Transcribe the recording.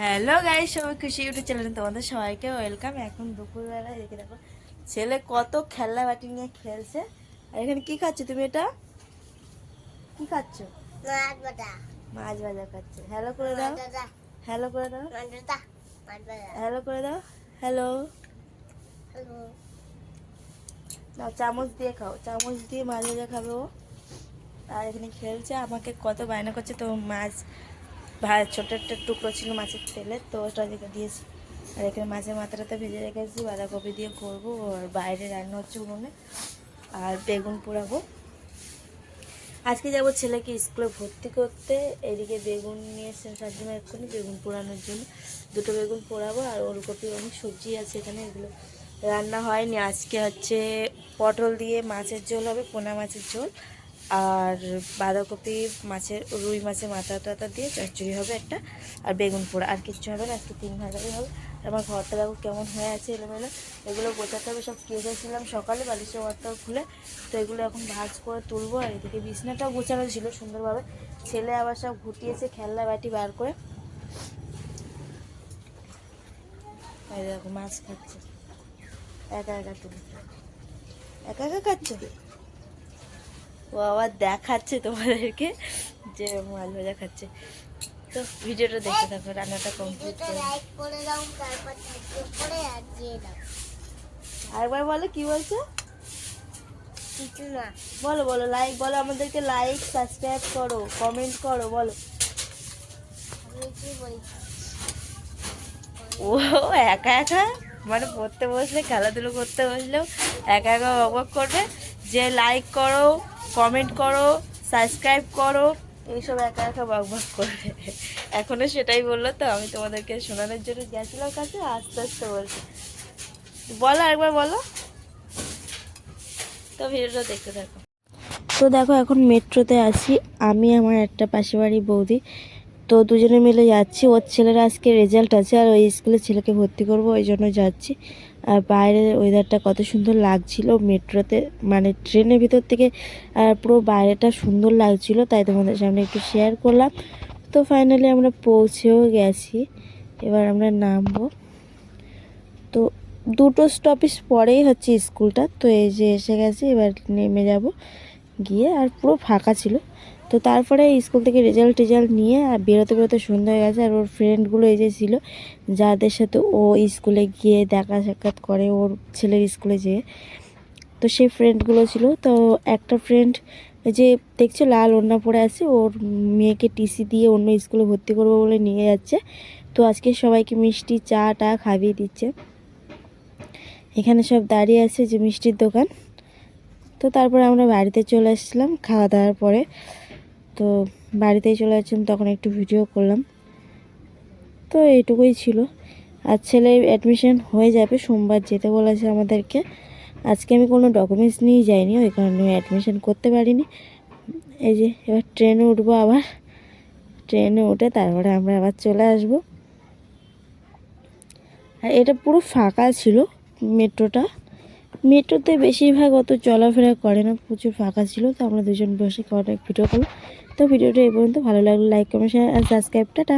Hello guy সবাই খুশি YouTube চ্যানেলে তোমাদের সবাইকে ওয়েলকাম এখন দুপুরবেলা দেখে দেখো ছেলে কত খেলনা বাটি নিয়ে খেলছে। আর এখানে কি খাচ্ছ তুমি এটা? কি খাচ্ছ? মাছ ভাজা। খাচ্ছে। হ্যালো করে দাও। হ্যালো করে দাও। হ্যালো করে দাও। হ্যালো হ্যালো নাও চামচ দিয়ে খাও। চামচ দিয়ে মাছ ভাজা খাবে ও। আর এখানে খেলছে আমাকে কত বায়না করছে তো মাছ ছোটো একটা টুকরো ছিল মাছের তেলে, তো ওটা দিকে দিয়েছি। আর এখানে মাছের মাথাটাতে ভেজে রেখেছি, বাঁধাকপি দিয়ে করব, আর বাইরে রান্না হচ্ছে উনুনে, আর বেগুন পোড়াবো। আজকে যাব ছেলেকে স্কুলে ভর্তি করতে, এদিকে বেগুন নিয়ে তার জন্য এক্ষুনি, বেগুন পোড়ানোর জন্য। দুটো বেগুন পোড়াবো, আর ওলকপির অনেক সবজি আছে এখানে, এগুলো রান্না হয়নি। আজকে হচ্ছে পটল দিয়ে মাছের ঝোল হবে, পোনা মাছের ঝোল। আর বাঁধাকপি মাছের, রুই মাছের মাথা টাথা দিয়ে চচ্চড়ি হবে একটা, আর বেগুন পোড়া, আর কিচ্ছু হবে না, আজকে তিন ভাজারই হবে। আমার ঘরটা দেখো কেমন হয়ে আছে এলোমেলো। এগুলো গোছাতে হবে, সব কেসেছিলাম সকালে, বালিশের ঘরটাও খুলে। তো এগুলো এখন ভাজ করে তুলবো, আর এদিকে বিছনাটাও গোছানো ছিল সুন্দরভাবে। ছেলে আবার সব ঘুটিয়েছে, খেলনা বাটি বার করে। দেখো মাছ খাচ্ছে। একা একা তুমি একা একা খাচ্ছ? ও আবার দেখাচ্ছে তোমাদেরকে যে মাছ ভাজা খাচ্ছে। তো ভিডিওটা দেখতে থাকো রান্নাটা কমপ্লিট করে আরেকবার বলো কি বলছো? কিছু না। বলো বলো লাইক বলো আমাদেরকে লাইক সাবস্ক্রাইব করো কমেন্ট করো বলি। ও একা একা? মানে পড়তে বসলে খেলাধুলো করতে বসলেও একা একা অবাক করবে? যে লাইক করো কমেন্ট করো সাবস্ক্রাইব করো, এইসব একা একা বক বক করবে এখনও সেটাই বলল তো, আমি তোমাদেরকে শোনানোর জন্য গেছিলাম কাছে, আস্তে আস্তে বলছি। বলো একবার বলো। তো ভিডিওটা দেখতে থাকো। তো দেখো, এখন মেট্রোতে আছি। আমি, আমার একটা পাশে বাড়ি বৌদি। তো দুজনে মিলে যাচ্ছি। ওর ছেলের আজকে রেজাল্ট আছে, আর ওই স্কুলে ছেলেকে ভর্তি করব, ওই জন্য যাচ্ছি। আর বাইরের ওয়েদারটা কত সুন্দর লাগছিল মেট্রোতে মানে ট্রেনের ভিতর থেকে পুরো বাইরেটা সুন্দর লাগছিল, তাই তোমাদের সামনে একটু শেয়ার করলাম। তো ফাইনালি আমরা পৌঁছেও গেছি, এবার আমরা নামবো। তো দুটো স্টপেজ পরেই হচ্ছে স্কুলটা তো এই যে এসে গেছি, এবার নেমে যাব, গিয়ে আর পুরো ফাঁকা ছিল। তো তারপরে স্কুল থেকে রেজাল্ট টেজাল্ট নিয়ে আর বেরোতে বেরোতে সন্ধ্যা হয়ে গেছে আর ওর ফ্রেন্ডগুলো এই যে ছিল, যাদের সাথে ও স্কুলে গিয়ে দেখা সাক্ষাৎ করে ওর ছেলের স্কুলে যেয়ে। তো সেই ফ্রেন্ডগুলো ছিল, তো একটা ফ্রেন্ড যে দেখছ লাল ওড়না পরে আছে, ওর মেয়েকে টিসি দিয়ে অন্য স্কুলে ভর্তি করব বলে নিয়ে যাচ্ছে। তো আজকে সবাইকে মিষ্টি চা টা খাইয়ে দিচ্ছে। এখানে সব দাঁড়িয়ে আছে যে মিষ্টির দোকান। তো তারপরে আমরা বাড়িতে চলে আসছিলাম খাওয়া দাওয়ার পরে। তো বাড়িতেই চলে আসছিলাম তখন একটু ভিডিও করলাম। তো এইটুকুই ছিল। আর ছেলে অ্যাডমিশন হয়ে যাবে, সোমবার যেতে বলেছে আমাদেরকে। আজকে আমি কোনো ডকুমেন্টস নিয়ে যাইনি, ওই কারণে অ্যাডমিশন করতে পারিনি। এই যে, এবার ট্রেনে উঠবো আবার। ট্রেনে উঠে তারপরে আমরা আবার চলে আসব। আর এটা পুরো ফাঁকা ছিল, মেট্রোটা। মেট্রোতে বেশিরভাগ অত চলাফেরা করে না, প্রচুর ফাঁকা ছিল, তো আমরা দুজন বসে অনেক ভিডিও করলাম। তো ভিডিওটা এই পর্যন্ত, ভালো লাগল লাইক কমেন্ট শেয়ার আর সাবস্ক্রাইবটা